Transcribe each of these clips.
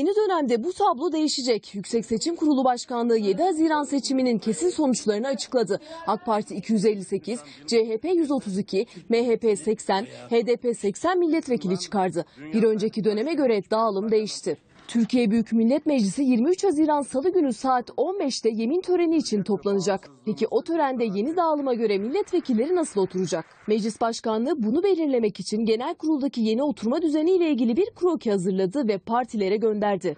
Yeni dönemde bu tablo değişecek. Yüksek Seçim Kurulu Başkanlığı 7 Haziran seçiminin kesin sonuçlarını açıkladı. AK Parti 258, CHP 132, MHP 80, HDP 80 milletvekili çıkardı. Bir önceki döneme göre dağılım değişti. Türkiye Büyük Millet Meclisi 23 Haziran Salı günü saat 15'te yemin töreni için toplanacak. Peki o törende yeni dağılıma göre milletvekilleri nasıl oturacak? Meclis Başkanlığı bunu belirlemek için genel kuruldaki yeni oturma düzeniyle ilgili bir kroki hazırladı ve partilere gönderdi.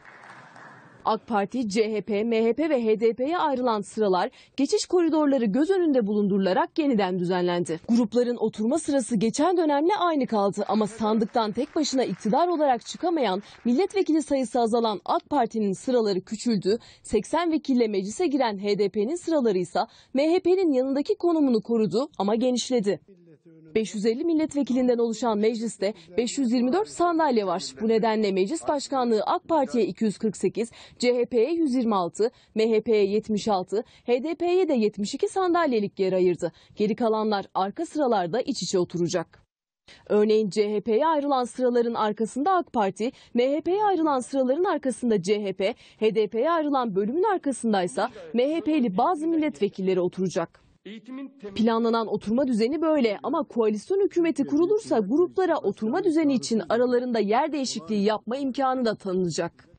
AK Parti, CHP, MHP ve HDP'ye ayrılan sıralar geçiş koridorları göz önünde bulundurularak yeniden düzenlendi. Grupların oturma sırası geçen dönemle aynı kaldı ama sandıktan tek başına iktidar olarak çıkamayan, milletvekili sayısı azalan AK Parti'nin sıraları küçüldü, 80 vekille meclise giren HDP'nin sıraları ise MHP'nin yanındaki konumunu korudu ama genişledi. 550 milletvekilinden oluşan mecliste 524 sandalye var. Bu nedenle meclis başkanlığı AK Parti'ye 248, CHP'ye 126, MHP'ye 76, HDP'ye de 72 sandalyelik yer ayırdı. Geri kalanlar arka sıralarda iç içe oturacak. Örneğin CHP'ye ayrılan sıraların arkasında AK Parti, MHP'ye ayrılan sıraların arkasında CHP, HDP'ye ayrılan bölümün arkasındaysa MHP'li bazı milletvekilleri oturacak. Planlanan oturma düzeni böyle ama koalisyon hükümeti kurulursa gruplara oturma düzeni için aralarında yer değişikliği yapma imkanı da tanınacak.